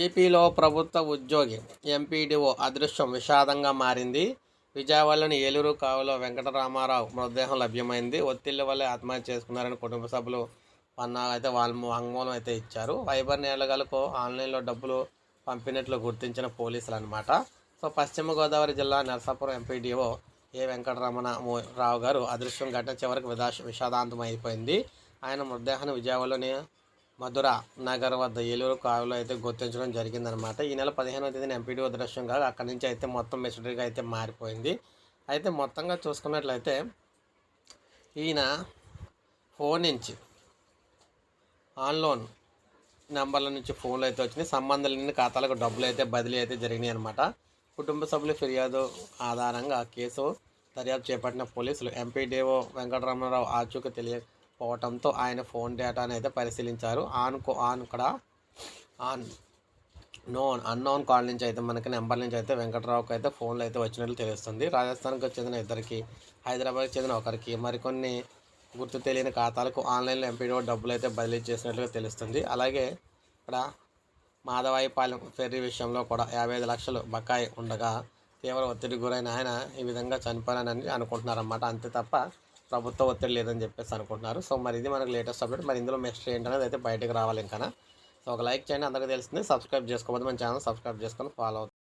ఏపీలో ప్రభుత్వ ఉద్యోగి ఎంపీడీఓ అదృశ్యం విషాదంగా మారింది. విజయవాడలోని ఏలూరు కావులో వెంకటరామారావు మృతదేహం లభ్యమైంది. ఒత్తిళ్ళ వల్లే ఆత్మహత్య చేసుకున్నారని కుటుంబ సభ్యులు పన్నా అయితే వాళ్ళ వాంగ్మూలం అయితే ఇచ్చారు. వైబర్ నేలగలకు ఆన్లైన్లో డబ్బులు పంపినట్లు గుర్తించిన పోలీసులు అనమాట సో పశ్చిమ గోదావరి జిల్లా నరసాపురం ఎంపీడీఓ ఏ వెంకటరమణ రావు గారు అదృశ్యం ఘటన చివరికి విదా విషాదాంతం అయిపోయింది ఆయన మృతదేహాన్ని విజయవాడలోని మధుర నగర్ వద్ద ఏలూరు కారులో అయితే గుర్తించడం జరిగిందనమాట ఈ నెల పదిహేనవ తేదీన ఎంపీడీ దృశ్యంగా అక్కడి నుంచి అయితే మొత్తం మిస్టరీగా అయితే మారిపోయింది. అయితే మొత్తంగా చూసుకున్నట్లయితే ఈయన ఫోన్ నుంచి ఆన్లోన్ నెంబర్ల నుంచి ఫోన్లు అయితే వచ్చినాయి. సంబంధం లేని ఖాతాలకు డబ్బులు అయితే బదిలీ అయితే జరిగినాయి అనమాట కుటుంబ సభ్యుల ఫిర్యాదు ఆధారంగా కేసు దర్యాప్తు చేపట్టిన పోలీసులు ఎంపీడీఓ వెంకటరమణారావు ఆచూక తెలియ పోవటంతో ఆయన ఫోన్ డేటాను అయితే పరిశీలించారు. ఆన్ కో ఆన్ కూడా ఆన్ నోన్ అన్నోన్ కాల్ నుంచి అయితే మనకి నెంబర్ నుంచి అయితే వెంకటరావుకి అయితే ఫోన్లు అయితే వచ్చినట్లు తెలుస్తుంది. రాజస్థాన్కి చెందిన ఇద్దరికి హైదరాబాద్కి చెందిన ఒకరికి మరికొన్ని గుర్తు తెలియని ఖాతాలకు ఆన్లైన్లో ఎంపీడీఓ డబ్బులు అయితే బదిలీ చేసినట్లుగా తెలుస్తుంది. అలాగే ఇక్కడ మాధవాయిపాలెం ఫెర్రీ విషయంలో కూడా యాభై ఐదు లక్షలు బకాయి ఉండగా తీవ్ర ఒత్తిడి గురైన ఆయన ఈ విధంగా చనిపోయానని అనుకుంటున్నారన్నమాట. అంతే తప్ప ప్రభుత్వ ఒత్తిడి లేదని చెప్పేసి అనుకుంటున్నారు. సో మరి ఇది మనకు లేటెస్ట్ అప్డేట్. మరి ఇందులో నెక్స్ట్ ఏంటనేది అయితే బయటకు రావాలి ఇంకా సో ఒక లైక్ చేయండి. అందరికీ తెలిసింది సబ్స్క్రైబ్ చేసుకోవద్దు. మన ఛానల్ సబ్స్క్రైబ్ చేసుకొని ఫాలో అవుతుంది